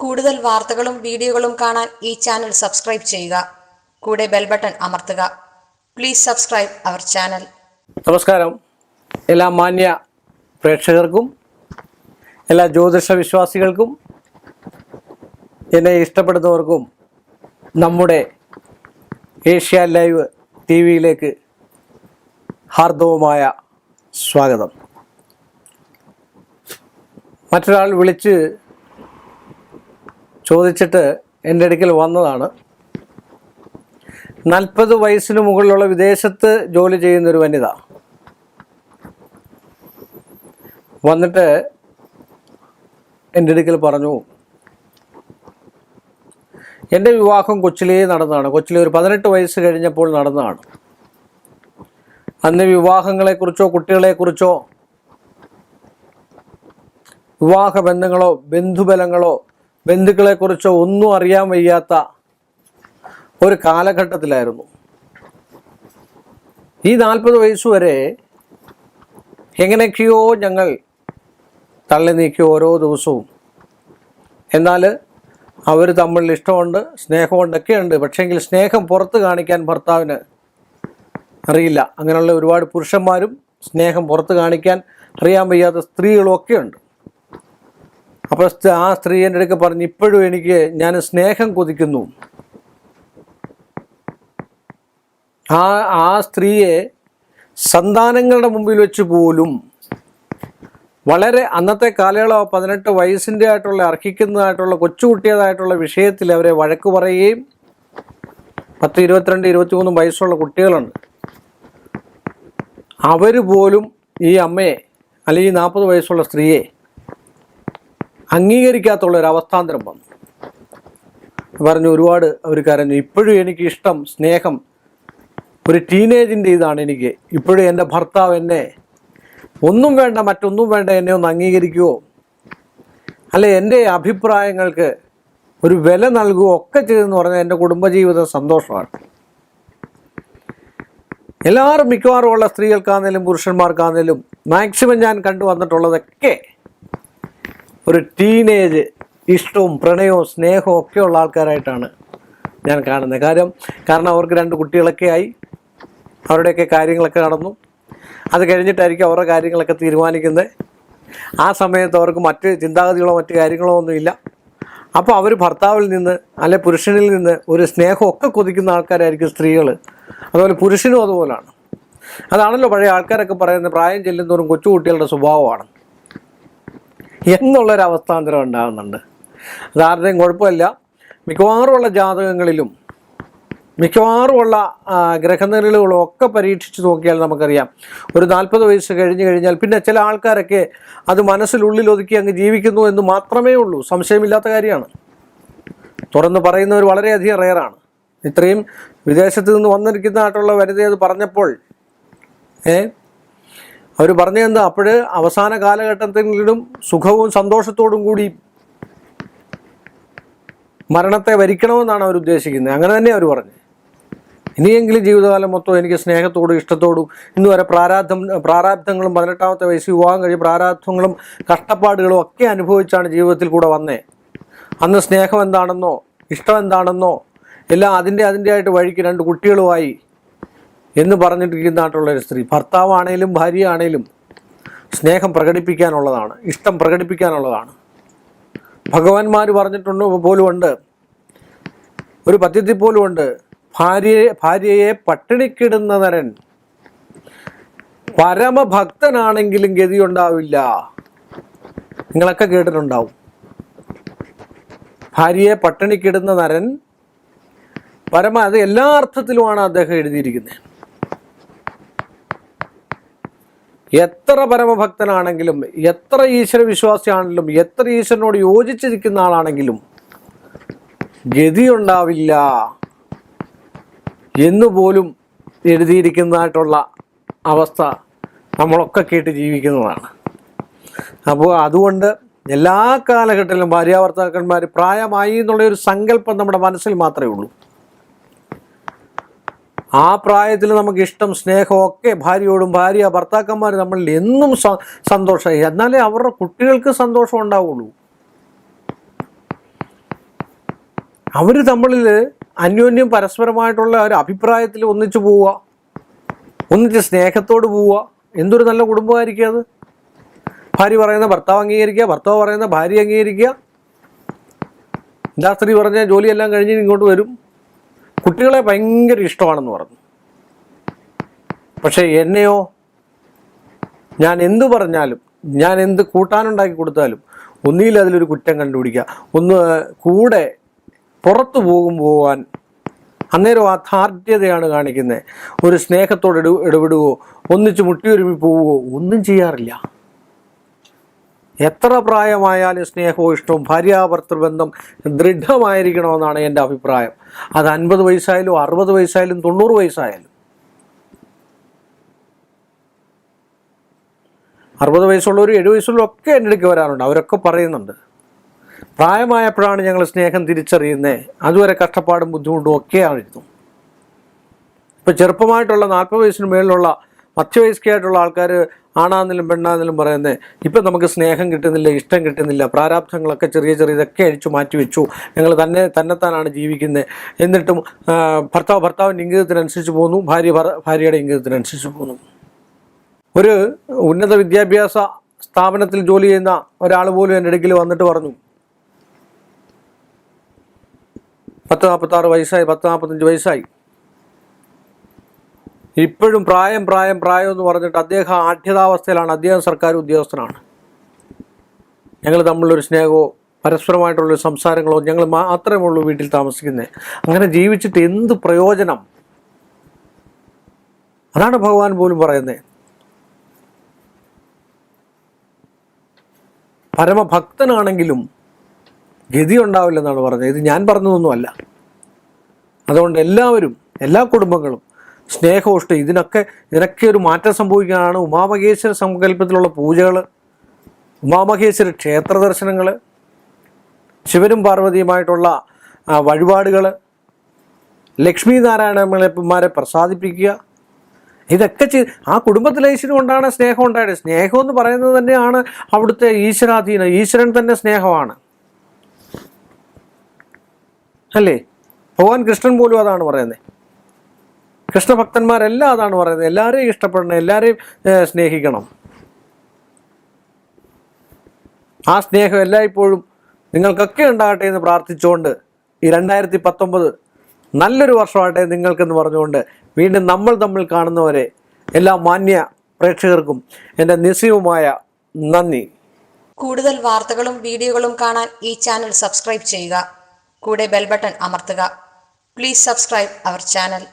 കൂടുതൽ വാർത്തകളും വീഡിയോകളും കാണാൻ ഈ ചാനൽ സബ്സ്ക്രൈബ് ചെയ്യുക. കൂടെ ബെൽ ബട്ടൺ അമർത്തുക. Please subscribe our channel. നമസ്കാരം. എല്ലാ മാന്യ പ്രേക്ഷകർക്കും എല്ലാ ജ്യോതിഷ വിശ്വാസികൾക്കും എന്നെ ഇഷ്ടപ്പെടുന്നവർക്കും നമ്മുടെ ഏഷ്യ ലൈവ് ടി വിയിലേക്ക് ഹാർദവമായ സ്വാഗതം. മറ്റൊരാൾ വിളിച്ച് ചോദിച്ചിട്ട് എന്റെ അടുക്കൽ വന്നതാണ്. നാൽപ്പത് വയസ്സിന് മുകളിലുള്ള വിദേശത്ത് ജോലി ചെയ്യുന്നൊരു വനിത. വന്നിട്ട് എന്റെ അടുക്കൽ പറഞ്ഞു എന്റെ വിവാഹം കൊച്ചിലേ നടന്നതാണ്. കൊച്ചിലെ ഒരു പതിനെട്ട് വയസ്സ് കഴിഞ്ഞപ്പോൾ നടന്നതാണ്. അന്ന് വിവാഹങ്ങളെക്കുറിച്ചോ കുട്ടികളെക്കുറിച്ചോ വിവാഹ ബന്ധങ്ങളോ ബന്ധുബലങ്ങളോ ബന്ധുക്കളെക്കുറിച്ചോ ഒന്നും അറിയാൻ വയ്യാത്ത ഒരു കാലഘട്ടത്തിലായിരുന്നു. ഈ നാൽപ്പത് വയസ്സ് വരെ എങ്ങനെയൊക്കെയോ ഞങ്ങൾ തള്ളി നീക്കി ഓരോ ദിവസവും. എന്നാൽ അവർ തമ്മിൽ ഇഷ്ടമുണ്ട് സ്നേഹമുണ്ടൊക്കെ ഉണ്ട് പക്ഷേങ്കിൽ സ്നേഹം പുറത്ത് കാണിക്കാൻ ഭർത്താവിന് അറിയില്ല. അങ്ങനെയുള്ള ഒരുപാട് പുരുഷന്മാരും സ്നേഹം പുറത്ത് കാണിക്കാൻ അറിയാൻ വയ്യാത്ത സ്ത്രീകളും ഒക്കെ ഉണ്ട് അപ്പോൾ ആ സ്ത്രീ എന്റെ അടുക്ക് പറഞ്ഞു ഇപ്പോഴും എനിക്ക് ഞാൻ സ്നേഹം കൊതിക്കുന്നു. ആ ആ സ്ത്രീയെ സന്താനങ്ങളുടെ മുമ്പിൽ വെച്ച് പോലും വളരെ അന്നത്തെ കാലയളവ് പതിനെട്ട് വയസ്സിന്റെ ആയിട്ടുള്ള അർഹിക്കുന്നതായിട്ടുള്ള കൊച്ചുകുട്ടിയതായിട്ടുള്ള വിഷയത്തിൽ അവരെ വഴക്ക് പറയുകയും പത്ത് ഇരുപത്തിരണ്ട് ഇരുപത്തിമൂന്നും വയസ്സുള്ള കുട്ടികളുണ്ട്. അവർ പോലും ഈ അമ്മയെ അല്ലെങ്കിൽ നാൽപ്പത് വയസ്സുള്ള സ്ത്രീയെ അംഗീകരിക്കാത്തുള്ള ഒരു അവസ്ഥാന്തരം വന്നു. പറഞ്ഞു ഒരുപാട് അവർ കരഞ്ഞു. ഇപ്പോഴും എനിക്ക് ഇഷ്ടം സ്നേഹം. ഒരു ടീനേജിന്റെ ഇതാണ് എനിക്ക്. ഇപ്പോഴും എന്റെ ഭർത്താവ് എന്നെ ഒന്നും വേണ്ട മറ്റൊന്നും വേണ്ട എന്നെ ഒന്ന് അംഗീകരിക്കുവോ? അല്ലെ എന്റെ അഭിപ്രായങ്ങൾക്ക് ഒരു വില നൽകുകയോ ഒക്കെ ചെയ്തെന്ന് പറഞ്ഞാൽ എന്റെ കുടുംബജീവിതം സന്തോഷമാണ്. എല്ലാവരും മിക്കവാറും ഉള്ള സ്ത്രീകൾക്കാണെങ്കിലും പുരുഷന്മാർക്കാണെങ്കിലും മാക്സിമം ഞാൻ കണ്ടു വന്നിട്ടുള്ളതൊക്കെ ഒരു ടീനേജ് ഇഷ്ടവും പ്രണയവും സ്നേഹവും ഒക്കെ ഉള്ള ആൾക്കാരായിട്ടാണ് ഞാൻ കാണുന്നത്. കാര്യം കാരണം അവർക്ക് രണ്ട് കുട്ടികളൊക്കെ ആയി. അവരുടെയൊക്കെ കാര്യങ്ങളൊക്കെ നടന്നു. അത് കഴിഞ്ഞിട്ടായിരിക്കും അവരുടെ കാര്യങ്ങളൊക്കെ തീരുമാനിക്കുന്നത്. ആ സമയത്ത് അവർക്ക് മറ്റ് ചിന്താഗതികളോ മറ്റ് കാര്യങ്ങളോ ഒന്നുമില്ല അപ്പോൾ അവർ ഭർത്താവിൽ നിന്ന് അല്ലെ പുരുഷനിൽ നിന്ന് ഒരു സ്നേഹമൊക്കെ കൊതിക്കുന്ന ആൾക്കാരായിരിക്കും സ്ത്രീകൾ അതുപോലെ പുരുഷനും അതുപോലാണ്. അതാണല്ലോ പഴയ ആൾക്കാരൊക്കെ പറയുന്നത് പ്രായം ചെല്ലുന്നതോറും കൊച്ചുകുട്ടികളുടെ സ്വഭാവമാണ്. എന്നുള്ളൊരവസ്ഥാന്തരം ഉണ്ടാകുന്നുണ്ട്. അതാരുടെയും കുഴപ്പമില്ല. മിക്കവാറുമുള്ള ജാതകങ്ങളിലും മിക്കവാറുമുള്ള ഗ്രഹനിലകളും ഒക്കെ പരീക്ഷിച്ച് നോക്കിയാൽ നമുക്കറിയാം. ഒരു നാൽപ്പത് വയസ്സ് കഴിഞ്ഞു കഴിഞ്ഞാൽ പിന്നെ ചില ആൾക്കാരൊക്കെ അത് മനസ്സിലുള്ളിൽ ഒതുക്കി അങ്ങ് ജീവിക്കുന്നു എന്ന് മാത്രമേ ഉള്ളൂ. സംശയമില്ലാത്ത കാര്യമാണ്. തുറന്ന് പറയുന്നവർ വളരെയധികം റെയറാണ്. ഇത്രയും വിദേശത്ത് നിന്ന് വന്നിരിക്കുന്നതായിട്ടുള്ള വനിത അത് പറഞ്ഞപ്പോൾ ഏ അവർ പറഞ്ഞതെന്താ? അപ്പോഴ് അവസാന കാലഘട്ടത്തിലും സുഖവും സന്തോഷത്തോടും കൂടി മരണത്തെ വരിക്കണമെന്നാണ് അവർ ഉദ്ദേശിക്കുന്നത്. അങ്ങനെ തന്നെ അവർ പറഞ്ഞു ഇനിയെങ്കിലും ജീവിതകാലം മൊത്തം എനിക്ക് സ്നേഹത്തോടും ഇഷ്ടത്തോടും ഇന്ന് വരെ പ്രാരാബ്ധം പ്രാരാബ്ധങ്ങളും പതിനെട്ടാമത്തെ വയസ്സ് വിവാഹം കഴിഞ്ഞ് പ്രാരാബ്ധങ്ങളും കഷ്ടപ്പാടുകളും ഒക്കെ അനുഭവിച്ചാണ് ജീവിതത്തിൽ കൂടെ വന്നേ. അന്ന് സ്നേഹം എന്താണെന്നോ ഇഷ്ടം എന്താണെന്നോ എല്ലാം അതിന്റെ അതിന്റെ ആയിട്ട് വഴിക്ക് രണ്ട് കുട്ടികളുമായി എന്ന് പറഞ്ഞിട്ടിരിക്കുന്നതായിട്ടുള്ള ഒരു സ്ത്രീ. ഭർത്താവാണേലും ഭാര്യയാണേലും സ്നേഹം പ്രകടിപ്പിക്കാനുള്ളതാണ് ഇഷ്ടം പ്രകടിപ്പിക്കാനുള്ളതാണ്. ഭഗവാന്മാർ പറഞ്ഞിട്ടുണ്ട് പോലുമുണ്ട്. ഒരു പദ്യത്തിൽ പോലുമുണ്ട്. ഭാര്യയെ ഭാര്യയെ പട്ടിണിക്കിടുന്ന നരൻ. പരമഭക്തനാണെങ്കിലും ഗതിയുണ്ടാവില്ല. നിങ്ങളൊക്കെ കേട്ടിട്ടുണ്ടാവും. ഭാര്യയെ പട്ടിണിക്കിടുന്ന നരൻ. പരമ അത് എല്ലാ അർത്ഥത്തിലുമാണ് അദ്ദേഹം എഴുതിയിരിക്കുന്നത്. എത്ര പരമഭക്തനാണെങ്കിലും എത്ര ഈശ്വര വിശ്വാസിയാണെങ്കിലും എത്ര ഈശ്വരനോട് യോജിച്ചിരിക്കുന്ന ആളാണെങ്കിലും ഗതിയുണ്ടാവില്ല എന്നുപോലും എഴുതിയിരിക്കുന്നതായിട്ടുള്ള അവസ്ഥ നമ്മളൊക്കെ കേട്ട് ജീവിക്കുന്നതാണ്. അപ്പോൾ അതുകൊണ്ട് എല്ലാ കാലഘട്ടത്തിലും ഭാര്യാഭർത്താക്കന്മാർ പ്രായമായി എന്നുള്ള ഒരു സങ്കല്പം നമ്മുടെ മനസ്സിൽ മാത്രമേ ഉള്ളൂ. ആ പ്രായത്തിൽ നമുക്ക് ഇഷ്ടം സ്നേഹമൊക്കെ ഭാര്യയോടും ഭാര്യ ഭർത്താക്കന്മാർ നമ്മളിൽ എന്നും സന്തോഷമായി. എന്നാലേ അവരുടെ കുട്ടികൾക്ക് സന്തോഷം ഉണ്ടാവുള്ളൂ. അവർ തമ്മിൽ അന്യോന്യം പരസ്പരമായിട്ടുള്ള ഒരു അഭിപ്രായത്തിൽ ഒന്നിച്ചു പോവുക ഒന്നിച്ച് സ്നേഹത്തോട് പോവുക. എന്തൊരു നല്ല കുടുംബമായിരിക്കും അത്. ഭാര്യ പറയുന്ന ഭർത്താവ് അംഗീകരിക്കുക ഭർത്താവ് പറയുന്ന ഭാര്യ അംഗീകരിക്കുക. എന്താ സ്ത്രീ പറഞ്ഞ ജോലിയെല്ലാം കഴിഞ്ഞ് ഇങ്ങോട്ട് വരും. കുട്ടികളെ ഭയങ്കര ഇഷ്ടമാണെന്ന് പറഞ്ഞു. പക്ഷേ എന്നെയോ ഞാൻ എന്തു പറഞ്ഞാലും ഞാൻ എന്ത് കൂട്ടാനുണ്ടാക്കി കൊടുത്താലും ഒന്നിയിൽ അതിലൊരു കുറ്റം കണ്ടുപിടിക്കുക. ഒന്ന് കൂടെ പുറത്തു പോകും പോകാൻ അന്നേരം ആ ധാർഢ്യതയാണ് കാണിക്കുന്നത്. ഒരു സ്നേഹത്തോട് ഇട ഇടപെടുകയോ ഒന്നിച്ച് മുട്ടിയൊരുമി പോവുകയോ ഒന്നും ചെയ്യാറില്ല. എത്ര പ്രായമായാലും സ്നേഹവും ഇഷ്ടവും ഭാര്യാഭർത്തൃബന്ധം ദൃഢമായിരിക്കണമെന്നാണ് എന്റെ അഭിപ്രായം. അത് അൻപത് വയസ്സായാലും അറുപത് വയസ്സായാലും തൊണ്ണൂറ് വയസ്സായാലും. അറുപത് വയസ്സുള്ളവരും എഴുപത് വയസ്സുള്ളവരും ഒക്കെ എന്റെ അടുക്ക് വരാറുണ്ട്. അവരൊക്കെ പറയുന്നുണ്ട്. പ്രായമായപ്പോഴാണ് ഞങ്ങൾ സ്നേഹം തിരിച്ചറിയുന്നത് അതുവരെ കഷ്ടപ്പാടും ബുദ്ധിമുട്ടും ഒക്കെ ആയിരുന്നു ഇപ്പോൾ ചെറുപ്പമായിട്ടുള്ള നാൽപ്പത് വയസ്സിന് മേളിലുള്ള മധ്യവയസ്കയായിട്ടുള്ള ആൾക്കാർ ആണാന്നിലും പെണ്ണാന്നിലും പറയുന്നത് ഇപ്പം നമുക്ക് സ്നേഹം കിട്ടുന്നില്ല ഇഷ്ടം കിട്ടുന്നില്ല പ്രാരാബ്ധങ്ങളൊക്കെ ചെറിയ ചെറിയ ചെറിയതൊക്കെ അഴിച്ചു മാറ്റി വെച്ചു. ഞങ്ങൾ തന്നെ തന്നെത്താനാണ് ജീവിക്കുന്നത് എന്നിട്ടും ഭർത്താവ് ഭർത്താവിന്റെ ഇംഗിതത്തിനനുസരിച്ച് പോകുന്നു ഭാര്യ ഭാര്യയുടെ ഇംഗിതത്തിനനുസരിച്ച് പോകുന്നു. ഒരു ഉന്നത വിദ്യാഭ്യാസ സ്ഥാപനത്തിൽ ജോലി ചെയ്യുന്ന ഒരാൾ പോലും എന്റെ ഇടയ്ക്കിൽ വന്നിട്ട് പറഞ്ഞു. പത്ത് നാൽപ്പത്താറ് വയസ്സായി പത്ത് നാൽപ്പത്തഞ്ച് വയസ്സായി. ഇപ്പോഴും പ്രായം പ്രായം പ്രായം എന്ന് പറഞ്ഞിട്ട് അദ്ദേഹം ആഠ്യതാവസ്ഥയിലാണ്. അദ്ദേഹം സർക്കാർ ഉദ്യോഗസ്ഥനാണ്. ഞങ്ങൾ തമ്മിലൊരു സ്നേഹമോ പരസ്പരമായിട്ടുള്ള സംസാരങ്ങളോ ഞങ്ങൾ മാത്രമേ ഉള്ളൂ വീട്ടിൽ താമസിക്കുന്നത് അങ്ങനെ ജീവിച്ചിട്ട് എന്ത് പ്രയോജനം? അതാണ് ഭഗവാൻ പോലും പറയുന്നത് പരമഭക്തനാണെങ്കിലും ഗതി ഉണ്ടാവില്ലെന്നാണ് പറഞ്ഞത്. ഇത് ഞാൻ പറഞ്ഞതൊന്നുമല്ല. അതുകൊണ്ട് എല്ലാവരും എല്ലാ കുടുംബങ്ങളും സ്നേഹോഷ്ടം ഇതിനൊക്കെ ഇതിനൊക്കെ ഒരു മാറ്റം സംഭവിക്കുകയാണ് ഉമാമഹേശ്വര സങ്കല്പത്തിലുള്ള പൂജകൾ ഉമാമഹേശ്വര ക്ഷേത്ര ദർശനങ്ങൾ ശിവനും പാർവതിയുമായിട്ടുള്ള വഴിപാടുകൾ ലക്ഷ്മി നാരായണന്മാരെ പ്രസാദിപ്പിക്കുക. ഇതൊക്കെ ചെയ്ത് ആ കുടുംബത്തിലെ ഐശ്വര്യം കൊണ്ടാണ് സ്നേഹം ഉണ്ടായത്. സ്നേഹം എന്ന് പറയുന്നത് തന്നെയാണ് അവിടുത്തെ ഈശ്വരാധീനം ഈശ്വരൻ തന്നെ സ്നേഹമാണ്. അല്ലേ? ഭഗവാൻ കൃഷ്ണൻ പോലും അതാണ് പറയുന്നത്. കൃഷ്ണഭക്തന്മാരെല്ലാം അതാണ് പറയുന്നത്. എല്ലാവരെയും ഇഷ്ടപ്പെടണം എല്ലാവരെയും സ്നേഹിക്കണം. ആ സ്നേഹം എല്ലായ്പ്പോഴും നിങ്ങൾക്കൊക്കെ ഉണ്ടാകട്ടെ എന്ന് പ്രാർത്ഥിച്ചുകൊണ്ട് ഈ രണ്ടായിരത്തി പത്തൊമ്പത് നല്ലൊരു വർഷമാകട്ടെ നിങ്ങൾക്കെന്ന് പറഞ്ഞുകൊണ്ട് വീണ്ടും നമ്മൾ തമ്മിൽ കാണുന്നവരെ എല്ലാ മാന്യ പ്രേക്ഷകർക്കും എന്റെ നിസ്സീവുമായ നന്ദി. കൂടുതൽ വാർത്തകളും വീഡിയോകളും കാണാൻ ഈ ചാനൽ സബ്സ്ക്രൈബ് ചെയ്യുക. കൂടെ ബെൽ ബട്ടൺ അമർത്തുക. Please subscribe our channel.